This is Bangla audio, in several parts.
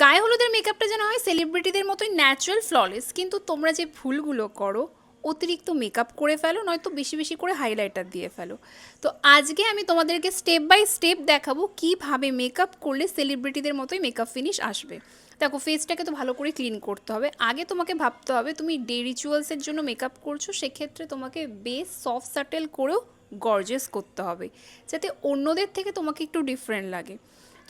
গায়ে হলুদের মেকআপটা যেন হয় সেলিব্রিটিদের মতোই ন্যাচারাল ফ্ললেস কিন্তু তোমরা যে ভুলগুলো করো, অতিরিক্ত মেকআপ করে ফেলো, নয়তো বেশি বেশি করে হাইলাইটার দিয়ে ফেলো। তো আজকে আমি তোমাদেরকে স্টেপ বাই স্টেপ দেখাবো কীভাবে মেকআপ করলে সেলিব্রিটিদের মতোই মেকআপ ফিনিশ আসবে। দেখো ফেসটাকে তো ভালো করে ক্লিন করতে হবে। আগে তোমাকে ভাবতে হবে, তুমি ডে রিচুয়ালসের জন্য মেকআপ করছ, সেক্ষেত্রে তোমাকে বেস সফট সাটেল করেও গর্জেস করতে হবে। যাতে অন্যদের থেকে তোমাকে একটু ডিফারেন্ট লাগে।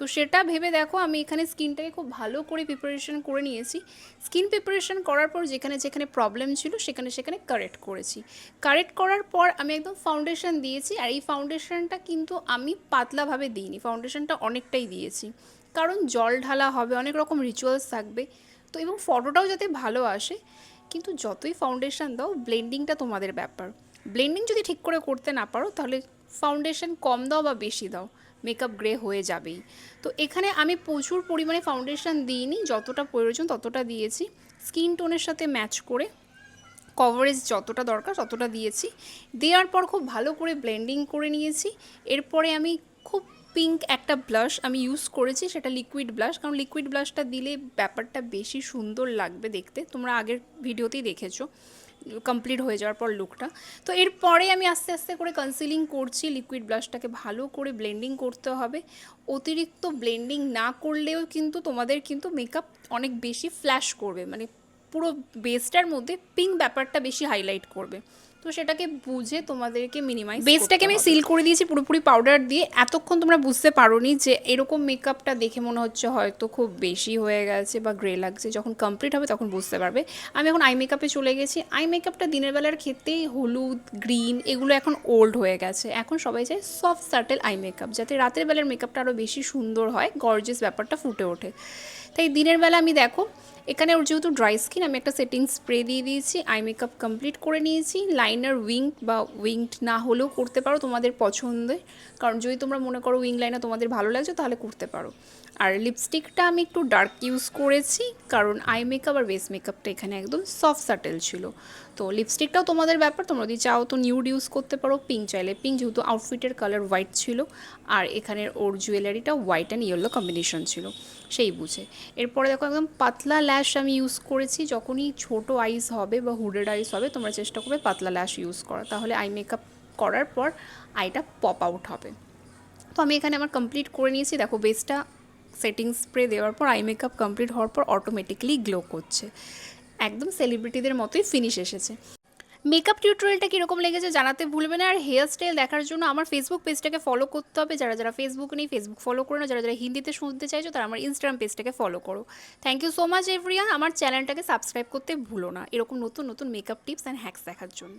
তো সেটা ভেবে দেখো আমি এখানে স্কিনটাকে খুব ভালো করে প্রিপারেশন করে নিয়েছি। স্কিন প্রিপারেশন করার পর যেখানে যেখানে প্রবলেম ছিল সেখানে সেখানে কারেক্ট করেছি। কারেক্ট করার পর আমি একদম ফাউন্ডেশন দিয়েছি আর এই ফাউন্ডেশনটা কিন্তু আমি পাতলাভাবে দিইনি। ফাউন্ডেশনটা অনেকটাই দিয়েছি। কারণ জল ঢালা হবে, অনেক রকম রিচুয়ালস থাকবে। তো এবং ফটোটাও যাতে ভালো আসে, কিন্তু যতই ফাউন্ডেশন দাও ব্লেন্ডিংটা তোমাদের ব্যাপার। ব্লেন্ডিং যদি ঠিক করে করতে না পারো, তাহলে ফাউন্ডেশন কম দাও বা বেশি দাও মেকআপ গ্রে হয়ে যাবেই। তো এখানে আমি প্রচুর পরিমাণে ফাউন্ডেশন দিইনি, যতটা প্রয়োজন ততটা দিয়েছি। স্কিন টোনের সাথে ম্যাচ করে কভারেজ যতটা দরকার ততটা দিয়েছি। দেওয়ার পর খুব ভালো করে ব্লেন্ডিং করে নিয়েছি। এরপরে আমি খুব পিঙ্ক একটা ব্লাশ আমি ইউজ করেছি, সেটা লিকুইড ব্লাশ কারণ লিকুইড ব্লাশটা দিলে ব্যাপারটা বেশি সুন্দর লাগবে দেখতে। তোমরা আগের ভিডিওতেই দেখেছ। কমপ্লিট হয়ে যাওয়ার পর লুকটা তো এরপরে আমি আস্তে আস্তে করে কনসিলিং করছি লিকুইড ব্লাশটাকে ভালো করে ব্লেন্ডিং করতে হবে। অতিরিক্ত ব্লেন্ডিং না করলেও কিন্তু তোমাদের কিন্তু মেকআপ অনেক বেশি ফ্ল্যাশ করবে। মানে পুরো বেসটার মধ্যে পিঙ্ক ব্যাপারটা বেশি হাইলাইট করবে। তো সেটাকে বুঝে তোমাদেরকে মিনিমাইজ বেসটাকে আমি সিল করে দিয়েছি পুরোপুরি পাউডার দিয়ে। এতক্ষণ তোমরা বুঝতে পারোনি যে এরকম মেকআপটা দেখে মনে হচ্ছে হয়তো খুব বেশি হয়ে গেছে বা গ্রে লাগছে। যখন কমপ্লিট হবে তখন বুঝতে পারবে। আমি এখন আই মেকআপে চলে গেছি। আই মেকআপটা দিনের বেলার ক্ষেত্রেই হলুদ গ্রিন এগুলো এখন ওল্ড হয়ে গেছে। এখন সবাই চায় সফট সার্টেল আই মেকআপ যাতে রাতের বেলার মেকআপটা আরও বেশি সুন্দর হয় গর্জেস ব্যাপারটা ফুটে ওঠে। তাই দিনের বেলা আমি দেখো এখানে ওর যেহেতু ড্রাই স্কিন আমি একটা সেটিং স্প্রে দিয়ে দিয়েছি আই মেকআপ কমপ্লিট করে নিয়েছি। লাইনার উইং বা উইংড না হলেও করতে পারো তোমাদের পছন্দের। কারণ যদি তোমরা মনে করো উইং লাইনার তোমাদের ভালো লাগছে, তাহলে করতে পারো। আর লিপস্টিকটা আমি একটু ডার্ক ইউজ করেছি, কারণ আই মেকআপ আর বেস মেকআপটা এখানে একদম সফট সাটেল ছিল। তো লিপস্টিকটাও তোমাদের ব্যাপার, তোমরা যদি চাও তো নিউড ইউজ করতে পারো পিঙ্ক চাইলে। পিঙ্ক যেহেতু আউটফিটের কালার হোয়াইট ছিল, আর এখানের ওর জুয়েলারিটা হোয়াইট অ্যান্ড ইয়েলো কম্বিনেশন ছিল। সেই বুঝে। এরপরে দেখো একদম পাতলা ল্যাশ আমি ইউজ করেছি, যখনই ছোট আইস হবে বা হুডেড আইস হবে, তোমরা চেষ্টা করবে পাতলা ল্যাশ ইউজ করা তাহলে আই মেকআপ করার পর আইটা পপ আউট হবে। তো আমি এখানে আমার কমপ্লিট করে নিয়েছি। দেখো বেসটা সেটিং স্প্রে দেওয়ার পর আই মেকআপ কমপ্লিট হওয়ার পর অটোমেটিকলি গ্লো করছে। একদম সেলিব্রিটিদের মতোই ফিনিশ এসেছে। মেকআপ টিউটোরিয়ালটা কীরকম লেগেছে জানাতে ভুলবে না। আর হেয়ার স্টাইল দেখার জন্য আমার ফেসবুক পেজটাকে ফলো করতে হবে। যারা যারা ফেসবুক নেই ফেসবুক ফলো করো না। যারা যারা হিন্দিতে শুনতে চাইছো, তারা আমার ইনস্টাগ্রাম পেজটাকে ফলো করো। Thank you so much everyone আমার চ্যানেলটাকে সাবস্ক্রাইব করতে ভুলো না। এরকম নতুন নতুন মেকআপ টিপস অ্যান্ড হ্যাক্স দেখার জন্য।